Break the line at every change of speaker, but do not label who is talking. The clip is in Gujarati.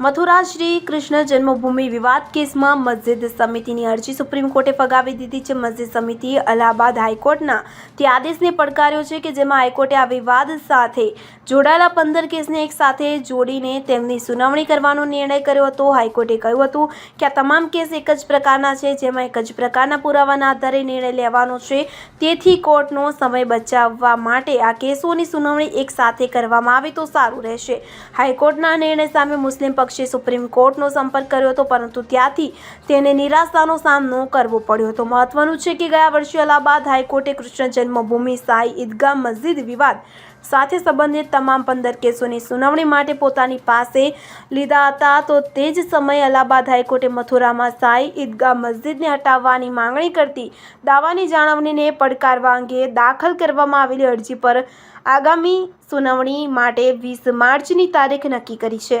મથુરા શ્રી કૃષ્ણ જન્મભૂમિ વિવાદ કેસમાં મસ્જિદ સમિતિની અરજી સુપ્રીમ કોર્ટે ફગાવી દીધી છે. મસ્જિદ સમિતિએ અલ્હાબાદ હાઈકોર્ટના તે આદેશને પડકાર્યો છે કે જેમાં હાઈકોર્ટે આ વિવાદ સાથે જોડાયેલા પંદર કેસને એક સાથે જોડીને તેમની સુનાવણી કરવાનો નિર્ણય કર્યો હતો. હાઈકોર્ટે કહ્યું હતું કે આ તમામ કેસ એક જ પ્રકારના છે, જેમાં એક જ પ્રકારના પુરાવાના આધારે નિર્ણય લેવાનો છે. તેથી કોર્ટનો સમય બચાવવા માટે આ કેસોની સુનાવણી એક સાથે કરવામાં આવે તો સારું રહેશે. હાઈકોર્ટના નિર્ણય સામે મુસ્લિમ પક્ષે સુપ્રીમ કોર્ટનો સંપર્ક કર્યો હતો, પરંતુ ત્યાંથી તેને નિરાશાનો સામનો કરવો પડ્યો હતો. મહત્વનું છે કે ગયા વર્ષે અલ્હાબાદ હાઈકોર્ટે કૃષ્ણ જન્મભૂમિ સાઈ ઈદગાહ મસ્જિદ વિવાદ સાથે સંબંધિત તમામ પંદર કેસોની સુનાવણી માટે પોતાની પાસે લીધા હતા. તો તે જ સમયે અલ્હાબાદ હાઈકોર્ટે મથુરામાં સાઈ ઈદગાહ મસ્જિદને હટાવવાની માંગણી કરતી દાવાની જાળવણીને પડકારવા અંગે દાખલ કરવામાં આવેલી અરજી પર આગામી સુનાવણી માટે વીસ માર્ચની તારીખ નક્કી કરી છે.